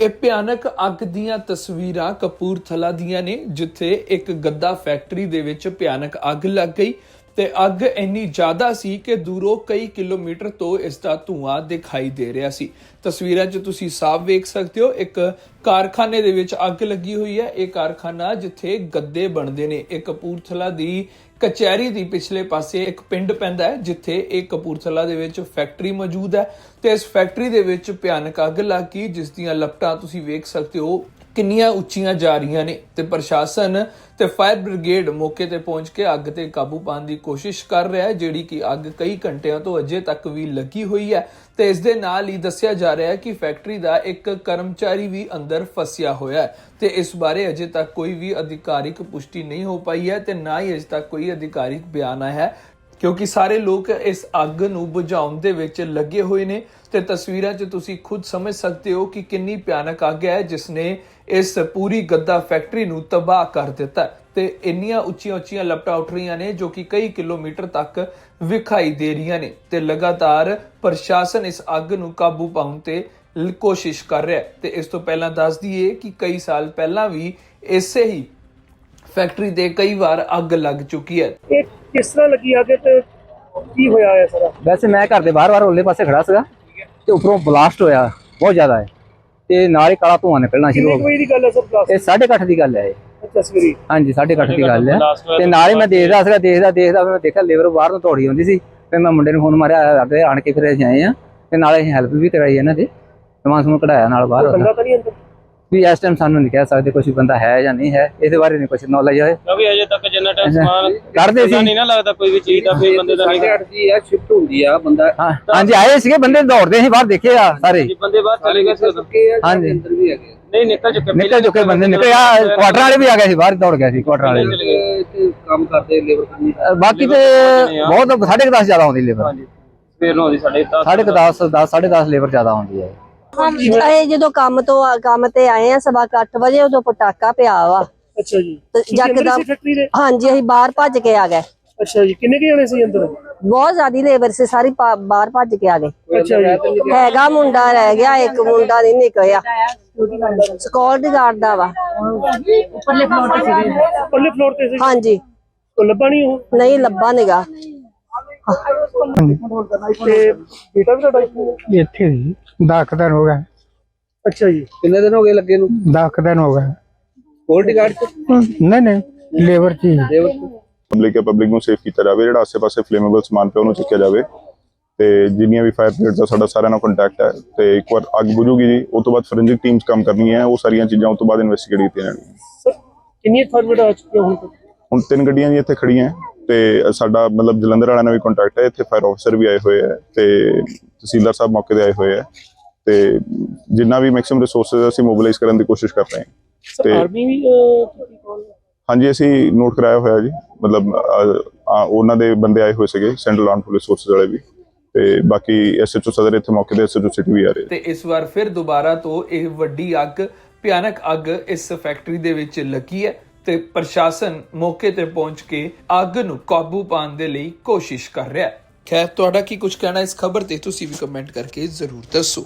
ਇਹ ਭਿਆਨਕ ਅੱਗ ਦੀਆਂ ਤਸਵੀਰਾਂ ਕਪੂਰਥਲਾ ਦੀਆਂ ਨੇ, ਜਿੱਥੇ ਇੱਕ ਗੱਦਾ ਫੈਕਟਰੀ ਦੇ ਵਿੱਚ ਭਿਆਨਕ ਅੱਗ ਲੱਗ ਗਈ। ਤੇ ਅੱਗ ਇੰਨੀ ਜ਼ਿਆਦਾ ਸੀ ਕਿ ਦੂਰੋਂ ਕਈ ਕਿਲੋਮੀਟਰ ਤੋਂ ਇਸ ਦਾ ਧੂਆਂ ਦਿਖਾਈ ਦੇ ਰਿਹਾ ਸੀ। ਤਸਵੀਰਾਂ 'ਚ ਤੁਸੀਂ ਸਾਫ਼ ਵੇਖ ਸਕਦੇ ਹੋ, ਇੱਕ ਕਾਰਖਾਨੇ ਦੇ ਵਿੱਚ ਅੱਗ ਲੱਗੀ ਹੋਈ ਹੈ। ਇਹ ਕਾਰਖਾਨਾ ਜਿੱਥੇ ਗੱਦੇ ਬਣਦੇ ਨੇ। ਇਹ ਕਪੂਰਥਲਾ ਦੀ ਕਚਹਿਰੀ ਦੀ ਪਿਛਲੇ ਪਾਸੇ ਇੱਕ ਪਿੰਡ ਪੈਂਦਾ ਹੈ, ਜਿੱਥੇ ਇਹ ਕਪੂਰਥਲਾ ਦੇ ਵਿੱਚ ਫੈਕਟਰੀ ਮੌਜੂਦ ਹੈ। ਤੇ ਇਸ ਫੈਕਟਰੀ ਦੇ ਵਿੱਚ ਭਿਆਨਕ ਅੱਗ ਲੱਗ ਗਈ, ਜਿਸ ਦੀਆਂ ਲਪਟਾਂ ਤੁਸੀਂ ਵੇਖ ਸਕਦੇ ਹੋ। ਕਿੰਨੀਆਂ ਉੱਚੀਆਂ ਜਾ ਰਹੀਆਂ ਨੇ ਤੇ ਪ੍ਰਸ਼ਾਸਨ ਤੇ ਫਾਇਰ ਬ੍ਰਿਗੇਡ ਮੌਕੇ ਤੇ ਪਹੁੰਚ ਕੇ ਅੱਗ ਤੇ ਕਾਬੂ ਪਾਉਣ ਦੀ ਕੋਸ਼ਿਸ਼ ਕਰ ਰਿਹਾ ਹੈ, ਜਿਹੜੀ ਕਿ ਅੱਗ ਕਈ ਘੰਟਿਆਂ ਤੋਂ ਅਜੇ ਤੱਕ ਵੀ ਲੱਗੀ ਹੋਈ ਹੈ ਤੇ ਇਸ ਦੇ ਨਾਲ ਹੀ ਦੱਸਿਆ ਜਾ ਰਿਹਾ ਹੈ ਕਿ ਫੈਕਟਰੀ ਦਾ ਇੱਕ ਕਰਮਚਾਰੀ ਵੀ ਅੰਦਰ ਫਸਿਆ ਹੋਇਆ ਹੈ ਤੇ ਇਸ ਬਾਰੇ ਅਜੇ ਤੱਕ ਕੋਈ ਵੀ ਅਧਿਕਾਰਿਕ ਪੁਸ਼ਟੀ ਨਹੀਂ ਹੋ ਪਾਈ ਹੈ ਤੇ ਨਾ ਹੀ ਅਜੇ ਤੱਕ ਕੋਈ ਅਧਿਕਾਰਿਕ ਬਿਆਨ ਆਇਆ ਹੈ। ਕਿਉਂਕਿ ਸਾਰੇ ਲੋਕ ਇਸ ਅੱਗ ਨੂੰ ਬੁਝਾਉਣ ਦੇ ਵਿੱਚ ਲੱਗੇ ਹੋਏ ਨੇ ਤੇ ਤਸਵੀਰਾਂ 'ਚ ਤੁਸੀਂ ਖੁਦ ਸਮਝ ਸਕਦੇ ਹੋ ਕਿ ਕਿੰਨੀ ਭਿਆਨਕ ਅੱਗ ਹੈ, ਜਿਸ ਨੇ ਇਸ ਪੂਰੀ ਗੱਦਾ ਫੈਕਟਰੀ ਨੂੰ ਤਬਾਹ ਕਰ ਦਿੱਤਾ ਤੇ ਇੰਨੀਆਂ ਉੱਚੀਆਂ ਉੱਚੀਆਂ ਲਪਟਾਂ ਉੱਠ ਰਹੀਆਂ ਨੇ ਜੋ ਕਿ ਕਈ ਕਿਲੋਮੀਟਰ ਤੱਕ ਵਿਖਾਈ ਦੇ ਰਹੀਆਂ ਨੇ ਤੇ ਲਗਾਤਾਰ ਪ੍ਰਸ਼ਾਸਨ ਇਸ ਅੱਗ ਨੂੰ ਕਾਬੂ ਪਾਉਣ ਤੇ ਕੋਸ਼ਿਸ਼ ਕਰ ਰਿਹਾ ਤੇ ਇਸ ਤੋਂ ਪਹਿਲਾਂ ਦੱਸ ਦਈਏ ਕਿ ਕਈ ਸਾਲ ਪਹਿਲਾਂ ਵੀ ਇਸੇ ਹੀ ਫੈਕਟਰੀ ਤੇ ਕਈ ਵਾਰ ਅੱਗ ਲੱਗ ਚੁੱਕੀ ਹੈ। ਕਿਸ ਤਰ੍ਹਾਂ ਲੱਗੀ ਅੱਗ ਤੇ ਕੀ ਹੋਇਆ ਹੈ ਸਾਰਾ? ਵੈਸੇ ਮੈਂ ਘਰ ਦੇ ਬਾਹਰ-ਬਾਹਰ ਉੱਲੇ ਪਾਸੇ ਖੜਾ ਸੀਗਾ ਤੇ ਉੱਪਰੋਂ ਬਲਾਸਟ ਹੋਇਆ ਬਹੁਤ ਜ਼ਿਆਦਾ ਹੈ। ਤੇ ਨਾਲ ਹੀ ਕਾਲਾ ਧੂਆਂ ਨਿਕਲਣਾ ਸ਼ੁਰੂ ਹੋ ਗਿਆ ਦੀ ਗੱਲ ਹੈ ਸਰ ਇਹ 8:30 ਦੀ ਗੱਲ ਹੈ ਇਹ। ਹਾਂਜੀ 8:30 ਦੀ ਗੱਲ ਹੈ। ਤੇ ਨਾਲ ਹੀ ਮੈਂ ਦੇਖਦਾ ਸੀਗਾ ਦੇਖਦਾ ਦੇਖਦਾ ਮੈਂ ਦੇਖਿਆ ਲੇਬਰ ਬਾਹਰ ਨੂੰ ਦੌੜੀ ਆਉਂਦੀ ਸੀ। ਫਿਰ ਮੈਂ ਮੁੰਡੇ ਨੂੰ ਫੋਨ ਮਾਰਿਆ ਅੱਗੇ ਆਣ ਕੇ ਫਿਰ ਅਸੀਂ ਆਏ ਆ ਤੇ ਨਾਲੇ ਅਸੀਂ ਹੈਲਪ ਵੀ ਕਰਾਈ ਇਹਨਾਂ ਦੀ। ਸਮਾਨ ਸਮੂਨ ਕਢਾਇਆ ਨਾਲ ਬਾਹਰ। ਬੰਦਾ ਤਾਂ ਨਹੀਂ ਅੰਦਰ? ਵੀ ਇਸ ਟਾਈਮ ਸਾਨੂੰ ਨਹੀਂ ਕਹਿ ਸਕਦੇ ਕੋਈ ਬੰਦਾ ਹੈ ਜਾਂ ਨਹੀਂ ਹੈ ਇਹਦੇ ਬਾਰੇ ਨਹੀਂ ਕੁਝ ਨੌਲੇਜ ਹੈ ਕਿਉਂਕਿ ਅਜੇ ਤੱਕ ਜਿੰਨਾ ਟਾਈਮ ਸਮਾਨ ਕਰਦੇ ਸੀ। ਨਹੀਂ ਨਾ ਲੱਗਦਾ ਕੋਈ ਵੀ ਚੀਜ਼ ਦਾ ਫਿਰ ਬੰਦੇ ਦਾ ਨਹੀਂ ਜੀ ਆ ਸ਼ਿਫਟ ਹੁੰਦੀ ਆ ਬੰਦਾ ਹਾਂ ਹਾਂਜੀ ਆਏ ਸੀਗੇ ਬੰਦੇ ਦੌੜਦੇ ਸੀ ਬਾਹਰ ਦੇਖੇ ਆ ਸਾਰੇ। ਜੀ ਬੰਦੇ ਬਾਹਰ ਚਲੇ ਗਏ ਸੀ ਉਦੋਂ। ਕਿ ਆ ਹਾਂਜੀ। ਅੰਦਰ ਵੀ ਹੈਗੇ। ਨਹੀਂ ਨਿਕਲ ਚੁੱਕੇ ਨਿਕਲ ਚੁੱਕੇ ਬੰਦੇ ਨਿਕਲੇ ਆ ਕੁਆਟਰ ਵਾਲੇ ਵੀ ਆ ਗਏ ਸੀ ਬਾਹਰ ਦੌੜ ਗਏ ਸੀ ਕੁਆਟਰ ਵਾਲੇ ਕੰਮ ਕਰਦੇ ਲੇਬਰ ਬਾਕੀ ਤੇ ਬਹੁਤ ਸਾਢੇ ਕੁ ਦਸ ਜ਼ਿਆਦਾ ਆਉਂਦੀ ਲੇਬਰ ਹਾਂਜੀ। ਸਵੇਰ ਨੂੰ ਆਉਂਦੀ ਸਾਡੇ ਤਾਂ ਸਾਢੇ ਕੁ ਦਸ 10 ਸਾਢੇ 10 ਲੇਬਰ ਜ਼ਿਆਦਾ ਆਉਂਦੀ ਹੈ। ਅਸੀਂ ਜਦੋਂ ਕੰਮ ਤੋਂ ਆ- ਕੰਮ ਤੇ ਆਏ ਆ ਸਵਾ ਕੁ ਅੱਠ ਵਜੇ ਉਦੋਂ ਪਟਾਕਾ ਪਿਆ ਵਾ। ਅੱਛਾ ਜੀ। ਤੇ ਤੁਸੀਂ ਅੰਦਰ ਯਕਦਮ ਸੀ ਫੈਕਟਰੀ ਦੇ? ਹਾਂਜੀ ਅਸੀਂ ਬਾਹਰ ਭੱਜ ਕੇ ਆ ਗਏ। ਅੱਛਾ ਜੀ ਕਿੰਨੇ ਕੁ ਜਣੇ ਸੀ ਅੰਦਰ? ਬਹੁਤ ਜ਼ਿਆਦੀ ਲੇਬਰ ਸੀ ਸਾਰੀ ਪਾ- ਬਾਹਰ ਭੱਜ ਕੇ ਆ ਗਏ। ਅੱਛਾ ਜੀ। ਹੈਗਾ ਮੁੰਡਾ ਰਹਿ ਗਿਆ ਇੱਕ ਮੁੰਡਾ ਨਹੀਂ ਨਿਕਲਿਆ। ਸਕਿਉਰਟੀ ਗਾਰਡ ਦਾ ਵਾ। ਪੱਲੇ ਫਲੋਰ ਤੇ ਸੀ? ਹਾਂਜੀ। ਕੋ ਲੱਭਾ ਨਹੀਂ ਉਹ? ਨਹੀਂ ਲੱਭਾ ਨਿਗਾ। ਤੇ ਬੇਟਾ ਵੀ ਤੁਹਾਡਾ ਇੱਥੇ ਹੈ? ਇੱਥੇ ਜੀ 10 ਦਿਨ ਹੋ ਗਏ। ਅੱਛਾ ਜੀ। ਕਿੰਨੇ ਦਿਨ ਹੋ ਗਏ ਲੱਗੇ ਨੂੰ? 10 ਦਿਨ ਹੋ ਗਏ। ਸਕਿਉਰਟੀ ਗਾਰਡ ਚ ਨਹੀਂ ਨਹੀਂ ਲੇਬਰ ਚ ਹੀ। ਲੇਬਰ ਪਬਲਿਕ ਹੈ ਪਬਲਿਕ ਨੂੰ ਸੇਫ ਕੀਤਾ ਜਾਵੇ ਜਿਹੜਾ ਆਸ-ਪਾਸੇ ਫਲੇਮੇਬਲ ਸਮਾਨ ਪਿਆ ਉਹਨੂੰ ਚੱਕਿਆ ਜਾਵੇ। ਤੇ ਜਿੰਨੀਆਂ ਵੀ ਫਾਇਰ ਬ੍ਰਿਗੇਡ ਦਾ ਸਾਡਾ ਸਾਰਿਆਂ ਨਾਲ ਕੰਟੈਕਟ ਹੈ। ਤੇ ਇੱਕ ਵਾਰ ਅੱਗ ਬੁਝੂਗੀ ਜੀ ਉਸ ਤੋਂ ਬਾਅਦ ਫੋਰੈਂਸਿਕ ਟੀਮਸ ਕੰਮ ਕਰਨੀਆਂ ਹੈ ਉਹ ਸਾਰੀਆਂ ਚੀਜ਼ਾਂ ਉਸ ਤੋਂ ਬਾਅਦ ਇਨਵੈਸਟੀਗੇਟ ਕੀਤੀਆਂ ਜਾਣਗੀਆਂ। ਸਰ ਕਿੰਨੀ ਫਾਰਮੇਟ ਆ ਚੁੱਕੀਆਂ ਹੁਣ ਤੱਕ? ਹੁਣ ਤਿੰਨ ਗੱਡੀਆਂ ਜੀ ਇੱਥੇ ਖੜੀਆਂ ਹੈ। ਤੇ ਸਾਡਾ ਮਤਲਬ ਜਲੰਧਰ ਵਾਲਿਆਂ ਨਾਲ ਵੀ ਕੰਟੈਕਟ ਹੈ ਇੱਥੇ ਫਾਇਰ ਆਫੀਸਰ ਵੀ ਆਏ ਹੋਏ ਹੈ ਤੇ ਤਹਿਸੀਲਦਾਰ ਸਾਹਿਬ ਮੌਕੇ ਤੇ ਆਏ ਹੋਏ ਹੈ ਤੇ ਜਿੰਨਾ ਵੀ ਮੈਕਸਿਮਮ ਰਿਸੋਰਸਸ ਅਸੀਂ ਮੋਬਿਲਾਈਜ਼ ਕਰਨ ਦੀ ਕੋਸ਼ਿਸ਼ ਕਰ ਰਹੇ ਹਾਂ। ਤੇ- ਆਰਮੀ ਵੀ? ਹਾਂਜੀ ਅਸੀਂ ਨੋਟ ਕਰਾਇਆ ਹੋਇਆ ਜੀ ਮਤਲਬ ਆ, ਉਹਨਾਂ ਦੇ ਬੰਦੇ ਆਏ ਹੋਏ ਸੀਗੇ ਸੈਂਟਰਲ ਆਰਮ ਪੁਲਿਸ ਫੋਰਸਸ ਵਾਲੇ ਵੀ ਤੇ ਬਾਕੀ ਐਸਐਚਓ ਸਦਰ ਇੱਥੇ ਮੌਕੇ ਤੇ ਐਸਐਚਓ ਸਿਟੀ ਵੀ ਆ ਰਹੇ। ਤੇ ਇਸ ਵਾਰ ਫਿਰ ਦੁਬਾਰਾ ਤੋਂ ਇਹ ਵੱਡੀ ਅੱਗ ਭਿਆਨਕ ਅੱਗ ਇਸ ਫੈਕਟਰੀ ਦੇ ਵਿੱਚ ਲੱਗੀ ਹੈ। ਤੇ ਪ੍ਰਸ਼ਾਸਨ ਮੌਕੇ ਤੇ ਪਹੁੰਚ ਕੇ ਅੱਗ ਨੂੰ ਕਾਬੂ ਪਾਉਣ ਦੇ ਲਈ ਕੋਸ਼ਿਸ਼ ਕਰ ਰਿਹਾ ਹੈ। ਖੈਰ, ਤੁਹਾਡਾ ਕੀ ਕੁਝ ਕਹਿਣਾ ਇਸ ਖਬਰ ਤੇ ਤੁਸੀਂ ਵੀ ਕਮੈਂਟ ਕਰਕੇ ਜ਼ਰੂਰ ਦੱਸੋ।